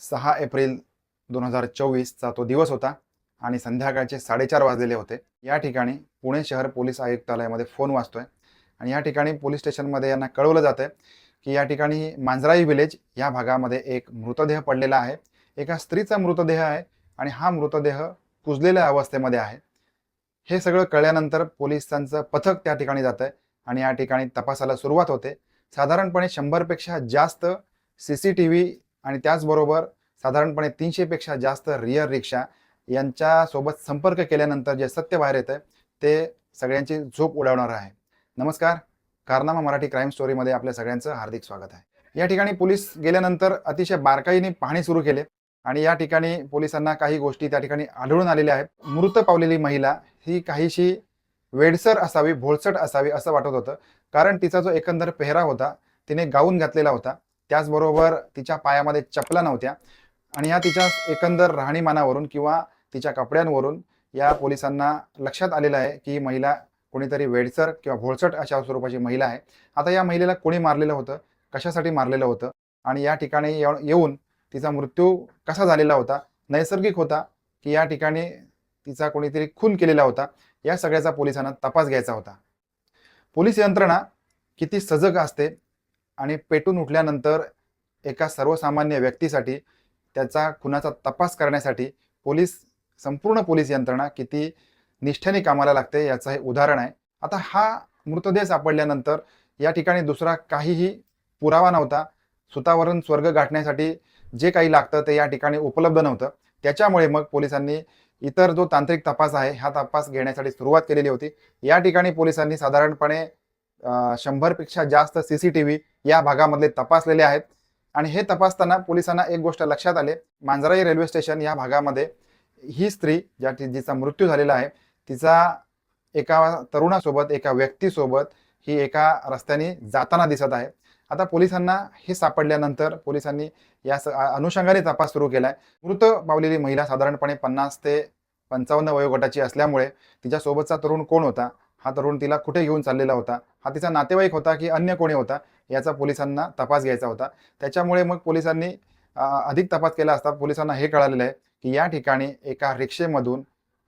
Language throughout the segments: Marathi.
सहा एप्रिल दोन हजार चोवीसचा तो दिवस होता आणि संध्याकाळचे साडेचार वाजलेले होते. या ठिकाणी पुणे शहर पोलीस आयुक्तालयामध्ये फोन वाजतोय आणि या ठिकाणी पोलीस स्टेशनमध्ये यांना कळवलं जातं की या ठिकाणी मांजराई विलेज या भागामध्ये एक मृतदेह पडलेला आहे. एका स्त्रीचा मृतदेह आहे आणि हा मृतदेह कुजलेल्या अवस्थेमध्ये आहे. हे सगळं कळल्यानंतर पोलिसांचं पथक त्या ठिकाणी जातं आहे आणि या ठिकाणी तपासाला सुरुवात होते. साधारणपणे शंभरपेक्षा जास्त सी सी टी व्ही आणि त्याचबरोबर साधारणपणे तीनशेपेक्षा जास्त रिअर रिक्षा यांच्यासोबत संपर्क केल्यानंतर जे सत्य बाहेर येतं ते सगळ्यांची झोप उडवणार आहे. नमस्कार कारनामा मराठी क्राईम स्टोरीमध्ये आपल्या सगळ्यांचं हार्दिक स्वागत आहे. या ठिकाणी पोलीस गेल्यानंतर अतिशय बारकाईने पाहणी सुरू केले आणि या ठिकाणी पोलिसांना काही गोष्टी त्या ठिकाणी आढळून आलेल्या आहेत. मृत पावलेली महिला ही काहीशी वेडसर असावी भोळसट असावी असं वाटत होतं. कारण तिचा जो एकंदर पेहरा होता तिने गाऊन घातलेला होता. त्याचबरोबर तिच्या पायामध्ये चपला नव्हत्या. आणि या तिच्या एकंदर राहणीमानावरून किंवा तिच्या कपड्यांवरून या पोलिसांना लक्षात आलेलं आहे की ही महिला कोणीतरी वेडसर किंवा भोळसट अशा स्वरूपाची महिला आहे. आता या महिलेला कोणी मारलेलं होतं? कशासाठी मारलेलं होतं? आणि या ठिकाणी येऊन तिचा मृत्यू कसा झालेला होता? नैसर्गिक होता की या ठिकाणी तिचा कोणीतरी खून केलेला होता? या सगळ्याचा पोलिसांना तपास घ्यायचा होता. पोलीस यंत्रणा किती सजग असते आणि पेटून उठल्यानंतर एका सर्वसामान्य व्यक्तीसाठी त्याचा खुनाचा तपास करण्यासाठी पोलीस संपूर्ण पोलीस यंत्रणा किती निष्ठेने कामाला लागते याचं हे उदाहरण आहे. आता हा मृतदेह सापडल्यानंतर या ठिकाणी दुसरा काहीही पुरावा नव्हता. सुतावरून स्वर्ग गाठण्यासाठी जे काही लागतं ते या ठिकाणी उपलब्ध नव्हतं. त्याच्यामुळे मग पोलिसांनी इतर जो तांत्रिक तपास आहे हा तपास घेण्यासाठी सुरुवात केलेली होती. या ठिकाणी पोलिसांनी साधारणपणे शंभरपेक्षा जास्त सी सी टी व्ही या भागामधले तपासलेले आहेत. आणि हे तपासताना पोलिसांना एक गोष्ट लक्षात आले. मांजराई रेल्वे स्टेशन या भागामध्ये ही स्त्री ज्या जिचा मृत्यू झालेला आहे तिचा एका तरुणासोबत एका व्यक्तीसोबत ही एका रस्त्याने जाताना दिसत आहे. आता पोलिसांना हे सापडल्यानंतर पोलिसांनी या स- अनुषंगाने तपास सुरू केलाय. मृत पावलेली महिला साधारणपणे पन्नास ते पंचावन्न वयोगटाची असल्यामुळे तिच्यासोबतचा तरुण कोण होता? हा तरुण तिला कुठे घेऊन चाललेला होता? हा तिचा नातेवाईक होता की अन्य कोणी होता? याचा पोलिसांना तपास घ्यायचा होता. त्याच्यामुळे मग पोलिसांनी अधिक तपास केला असता पोलिसांना हे कळालेलं आहे की या ठिकाणी एका रिक्षेमधून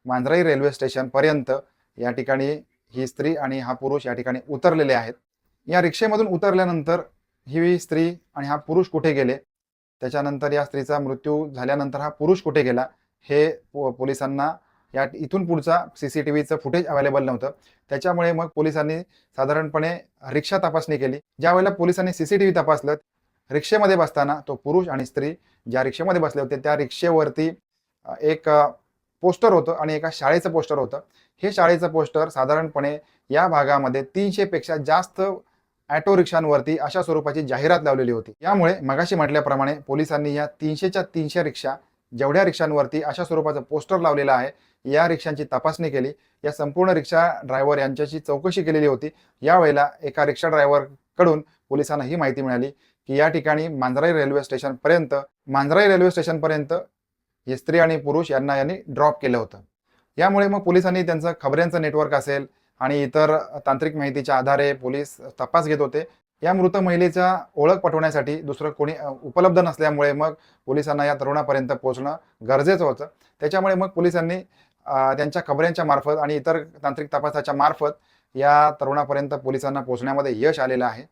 मांजराई रेल्वे स्टेशनपर्यंत या ठिकाणी ही स्त्री आणि हा पुरुष या ठिकाणी उतरलेले आहेत. या रिक्षेमधून उतरल्यानंतर ही स्त्री आणि हा पुरुष कुठे गेले? त्याच्यानंतर या स्त्रीचा मृत्यू झाल्यानंतर हा पुरुष कुठे गेला? हे पोलिसांना या इथून पुढचा सी सी टी व्हीचं फुटेज अवेलेबल नव्हतं. त्याच्यामुळे मग पोलिसांनी साधारणपणे रिक्षा तपासणी केली. ज्या वेळेला पोलिसांनी सी सी टी व्ही तपासलं रिक्षेमध्ये बसताना तो पुरुष आणि स्त्री ज्या रिक्षेमध्ये बसले होते त्या रिक्षेवरती एक पोस्टर होतं आणि एका शाळेचं पोस्टर होतं. हे शाळेचं पोस्टर साधारणपणे या भागामध्ये तीनशेपेक्षा जास्त ॲटो रिक्षांवरती अशा स्वरूपाची जाहिरात लावलेली होती. यामुळे मगाशी म्हटल्याप्रमाणे पोलिसांनी या तीनशेच्या तीनशे रिक्षा जेवढ्या रिक्षांवरती अशा स्वरूपाचं पोस्टर लावलेलं आहे या रिक्षांची तपासणी केली. या संपूर्ण रिक्षा ड्रायव्हर यांच्याशी चौकशी केलेली होती. यावेळेला एका रिक्षा ड्रायव्हरकडून पोलिसांना ही माहिती मिळाली की या ठिकाणी मांजराई रेल्वे स्टेशनपर्यंत मांजराई रेल्वे स्टेशनपर्यंत हे स्त्री आणि पुरुष यांना यांनी ड्रॉप केलं होतं. यामुळे मग पोलिसांनी त्यांचं खबऱ्यांचं नेटवर्क असेल आणि इतर तांत्रिक माहितीच्या आधारे पोलीस तपास घेत होते. या मृत महिलेचा ओळख पटवण्यासाठी दुसरं कोणी उपलब्ध नसल्यामुळे मग पोलिसांना या तरुणापर्यंत पोहोचणं गरजेचं होतं. त्याच्यामुळे मग पोलिसांनी त्यांच्या खबऱ्यांच्या मार्फत आणि इतर तांत्रिक तपासाच्या मार्फत या तरुणापर्यंत पोलिसांना पोहोचण्यामध्ये यश आलेलं आहे.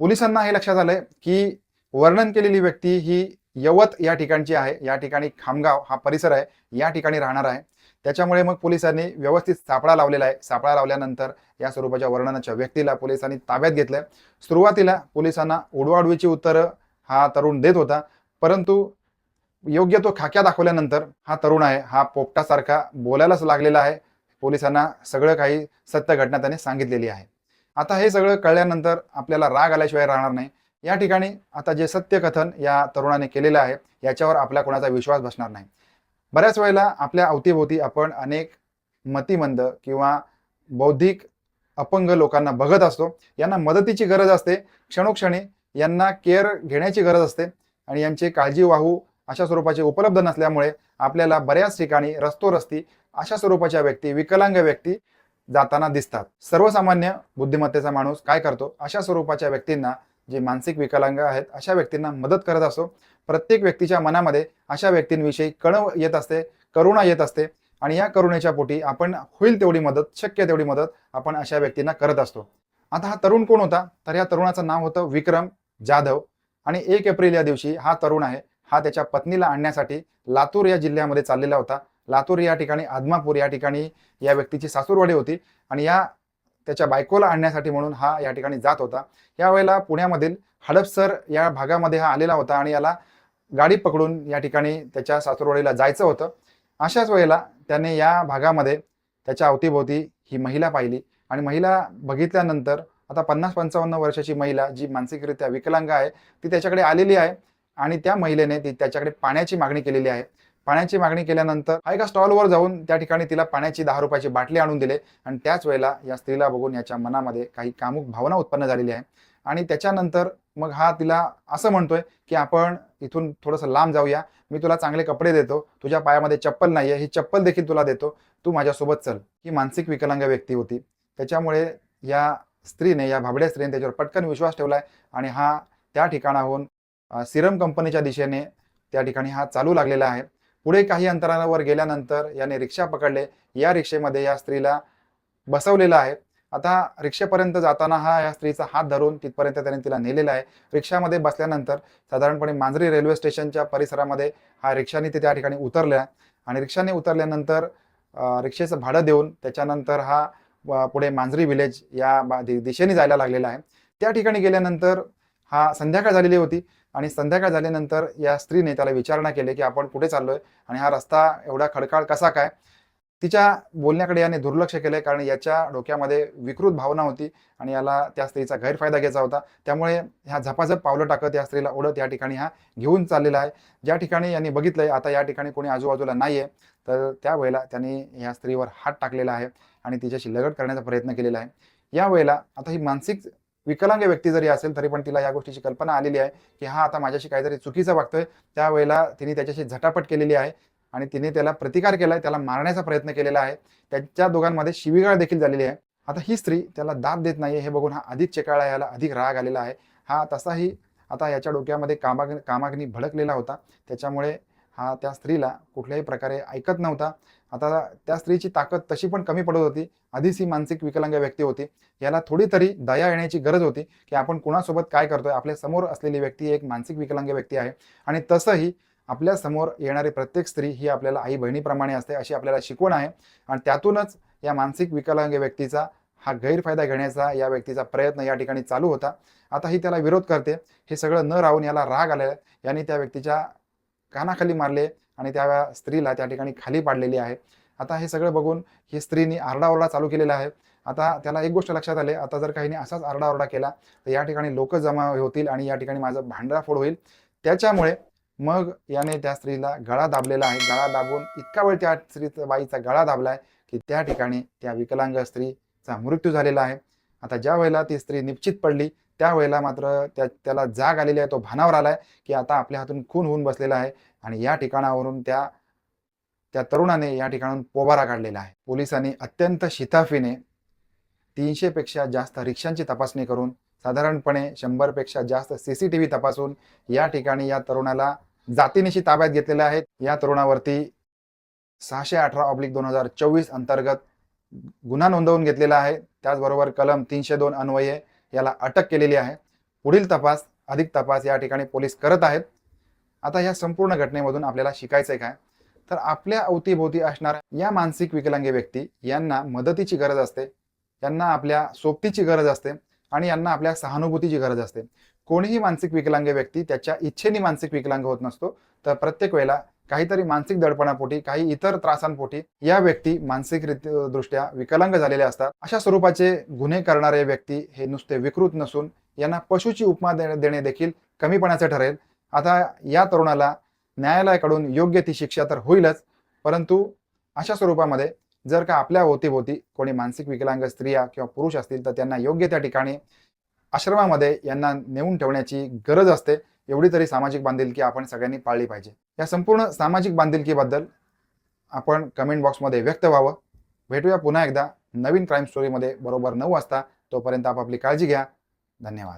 पोलिसांना हे लक्षात आलंय की वर्णन केलेली व्यक्ती ही यवत या ठिकाणची आहे. या ठिकाणी खामगाव हा परिसर आहे. या ठिकाणी राहणार आहे. त्याच्यामुळे मग पोलिसांनी व्यवस्थित सापळा लावलेला आहे. सापळा लावल्यानंतर या स्वरूपाच्या वर्णनाच्या व्यक्तीला पोलिसांनी ताब्यात घेतलंय. सुरुवातीला पोलिसांना उडवाउडवीची उत्तरं हा तरुण देत होता. परंतु योग्य तो खाक्या दाखवल्यानंतर हा तरुण आहे हा पोपटासारखा बोलायलाच लागलेला आहे. पोलिसांना सगळं काही सत्य घटना त्याने सांगितलेली आहे. आता हे सगळं कळल्यानंतर आपल्याला राग आल्याशिवाय राहणार नाही. या ठिकाणी आता जे सत्य कथन या तरुणाने केलेलं आहे याच्यावर आपल्या कोणाचा विश्वास बसणार नाही. बऱ्याच वेळेला आपल्या अवतीभोवती आपण अनेक मतिमंद किंवा बौद्धिक अपंग लोकांना बघत असतो. यांना मदतीची गरज असते. क्षणोक्षणी यांना केअर घेण्याची गरज असते. आणि यांची काळजी वाहू अशा स्वरूपाचे उपलब्ध नसल्यामुळे आपल्याला बऱ्याच ठिकाणी रस्तोरस्ती अशा स्वरूपाच्या व्यक्ती विकलांग व्यक्ती जाताना दिसतात. सर्वसामान्य बुद्धिमत्तेचा माणूस काय करतो? अशा स्वरूपाच्या व्यक्तींना जे मानसिक विकलांग आहेत अशा व्यक्तींना मदत करत असतो प्रत्येक व्यक्तीच्या मनामध्ये अशा व्यक्तींविषयी कणव येत असते करुणा येत असते आणि या करुणेच्या पोटी आपण होईल तेवढी मदत शक्य तेवढी मदत आपण अशा व्यक्तींना करत असतो. आता हा तरुण कोण होता? तर या तरुणाचं नाव होतं विक्रम जाधव आणि एक एप्रिल या दिवशी हा तरुण आहे. हा त्याच्या पत्नीला आणण्यासाठी लातूर या जिल्ह्यामध्ये चाललेला होता. लातूर या ठिकाणी आदमापूर या ठिकाणी या व्यक्तीची सासूरवाडी होती आणि या त्याच्या बायकोला आणण्यासाठी म्हणून हा या ठिकाणी जात होता. यावेळेला पुण्यामधील हडपसर या भागामध्ये हा आलेला होता आणि याला गाडी पकडून या ठिकाणी त्याच्या सासूरवाडीला जायचं होतं. अशाच वेळेला त्याने या भागामध्ये त्याच्या अवतीभोवती ही महिला पाहिली आणि महिला बघितल्यानंतर आता पन्नास पंचावन्न वर्षाची महिला जी मानसिकरित्या विकलांग आहे ती त्याच्याकडे आलेली आहे. आणि त्या महिलेने ती त्याच्याकडे पाण्याची मागणी केलेली आहे. पाण्याची मागणी केल्यानंतर हा एका स्टॉलवर जाऊन त्या ठिकाणी तिला पाण्याची दहा रुपयाची बाटली आणून दिले. आणि त्याच वेळेला या स्त्रीला बघून याच्या मनामध्ये काही कामुक भावना उत्पन्न झालेली आहे. आणि त्याच्यानंतर मग हा तिला असं म्हणतोय की आपण इथून थोडंसं लांब जाऊया. मी तुला चांगले कपडे देतो. तुझ्या पायामध्ये चप्पल नाहीये. ही चप्पल देखील तुला देतो. तू माझ्यासोबत चल. ही मानसिक विकलांग व्यक्ती होती. त्याच्यामुळे या स्त्रीने या भाबड्या स्त्रीने त्याच्यावर पटकन विश्वास ठेवलाय. आणि हा त्या ठिकाणाहून सिरम कंपनीच्या दिशेने त्या ठिकाणी हा चालू लागलेला आहे. पुढे काही अंतरावर गेल्यानंतर याने रिक्षा पकडले. या रिक्षेमध्ये या स्त्रीला बसवलेलं आहे. आता रिक्षेपर्यंत जाताना हा या स्त्रीचा हात धरून तिथपर्यंत त्याने तिला नेलेला आहे. रिक्षामध्ये बसल्यानंतर साधारणपणे मांजरी रेल्वे स्टेशनच्या परिसरामध्ये हा रिक्षाने ते त्या ठिकाणी उतरल्या आणि रिक्षाने उतरल्यानंतर रिक्षेचं भाडं देऊन त्याच्यानंतर हा पुढे मांजरी विलेज या दि- दिशेने जायला लागलेला आहे. त्या ठिकाणी गेल्यानंतर हा संध्याकाळ झालेली होती आणि संध्याकाळ झाल्यानंतर या स्त्रीने त्याला विचारणा केली की आपण कुठे चाललोय आणि हा रस्ता एवढा खडकाळ कसा काय? तिच्या बोलण्याकडे याने दुर्लक्ष केले कारण याच्या डोक्यामध्ये विकृत भावना होती आणि याला त्या स्त्रीचा गैरफायदा घ्यायचा होता. त्यामुळे ह्या झपाझप पावलं टाकत या स्त्रीला ओढत या ठिकाणी हा घेऊन चाललेला आहे. ज्या ठिकाणी यांनी बघितलंय आता या ठिकाणी कोणी आजूबाजूला नाहीये तर त्यावेळेला त्यांनी या स्त्रीवर हात टाकलेला आहे आणि तिच्याशी लगट करण्याचा प्रयत्न केलेला आहे. यावेळेला आता ही मानसिक विकलांग व्यक्ती जरी असेल तरी पण तिला या गोष्टीची कल्पना आलेली आहे की हा आता माझ्याशी काहीतरी चुकीचं वागतोय. त्यावेळेला तिने त्याच्याशी झटापट केलेली आहे आणि तिने त्याला प्रतिकार केलाय त्याला मारण्याचा प्रयत्न केलेला आहे. त्यांच्या दोघांमध्ये शिवीगाळ देखील झालेली आहे. आता ही स्त्री त्याला दाब देत नाही हे बघून हा अधिक चेकाळा याला अधिक राग आलेला आहे. हा तसाही आता याच्या डोक्यामध्ये कामाग कामाग्नी भडकलेला होता. त्याच्यामुळे हा त्या स्त्रीला कुठल्याही प्रकारे ऐकत नव्हता. आता त्या स्त्रीची ताकद तशी पण कमी पडत होती. आधीच ही मानसिक विकलांग व्यक्ती होती. याला थोडी तरी दया येण्याची गरज होती की आपण कुणासोबत काय करतोय. आपल्यासमोर असलेली व्यक्ती एक मानसिक विकलांग व्यक्ती आहे. आणि तसंही आपल्यासमोर येणारी प्रत्येक स्त्री ही आपल्याला आई बहिणीप्रमाणे असते अशी आपल्याला शिकवण आहे. आणि त्यातूनच या मानसिक विकलांग व्यक्तीचा हा गैरफायदा घेण्याचा या व्यक्तीचा प्रयत्न या ठिकाणी चालू होता. आता ही त्याला विरोध करते. हे सगळं न राहून याला राग आलेला याने त्या व्यक्तीच्या कानाखाली मारले. आणि त्या स्त्रीला त्या ठिकाणी खाली पाडलेली आहे. आता हे सगळं बघून ही स्त्रीनी आरडाओरडा चालू केलेला आहे. आता त्याला एक गोष्ट लक्षात आली. आता जर काहीने असाच आरडाओरडा केला तर या ठिकाणी लोक जमा होतील आणि या ठिकाणी माझं भांडराफोड होईल. त्याच्यामुळे मग याने त्या स्त्रीला गळा दाबलेला आहे. गळा दाबून इतका वेळ त्या स्त्री बाईचा गळा दाबलाय की त्या ठिकाणी त्या विकलांग स्त्रीचा मृत्यू झालेला आहे. आता ज्या वेळेला ती स्त्री निश्चित पडली त्यावेळेला मात्र त्या त्याला जाग आलेली आहे तो भानावर आलाय की आता आपल्या हातून खून होऊन बसलेला आहे आणि या ठिकाणावरून त्या त्या तरुणाने या ठिकाणाहून पोबारा काढलेला आहे. पोलिसांनी अत्यंत शिताफीने तीनशेपेक्षा जास्त रिक्षांची तपासणी करून साधारणपणे शंभरपेक्षा जास्त सी सी टी व्ही तपासून या ठिकाणी या तरुणाला जातीनिशी ताब्यात घेतलेल्या आहेत या तरुणावरती सहाशे अठरा ऑब्लिक दोन हजार चोवीस अंतर्गत गुन्हा नोंदवून घेतलेला आहे. त्याचबरोबर कलम तीनशे दोन अन्वये याला अटक केलेली आहे. पुढील तपास अधिक तपास या ठिकाणी पोलीस करत आहेत. आता या संपूर्ण घटनेमधून आपल्याला शिकायचं आहे काय? तर आपल्या अवतीभोवती असणाऱ्या या मानसिक विकलांगी व्यक्ती यांना मदतीची गरज असते. यांना आपल्या सोबतीची गरज असते आणि यांना आपल्या सहानुभूतीची गरज असते. कोणीही मानसिक विकलांग व्यक्ती त्याच्या इच्छेने मानसिक विकलांग होत नसतो. तर प्रत्येक वेळेला काहीतरी मानसिक दडपणापोटी काही इतर त्रासांपोटी या व्यक्ती मानसिक दृष्ट्या विकलांग झालेल्या असतात. अशा स्वरूपाचे गुन्हे करणारे व्यक्ती हे नुसते विकृत नसून यांना पशुची उपमा देणे देखील कमीपणाचे ठरेल. आता या तरुणाला न्यायालयाकडून योग्य ती शिक्षा तर होईलच परंतु अशा स्वरूपामध्ये जर का आपल्या अवतीभोवती कोणी मानसिक विकलांग स्त्रिया किंवा पुरुष असतील तर त्यांना योग्य त्या ठिकाणी आश्रमामध्ये यांना नेऊन ठेवण्याची गरज असते. एवढी तरी सामाजिक बांधिलकी आपण सगळ्यांनी पाळली पाहिजे. या संपूर्ण सामाजिक बांधिलकीबद्दल आपण कमेंट बॉक्समध्ये व्यक्त व्हावं. भेटूया पुन्हा एकदा नवीन क्राईम स्टोरीमध्ये बरोबर नऊ वाजता. तोपर्यंत आपापली काळजी घ्या. धन्यवाद.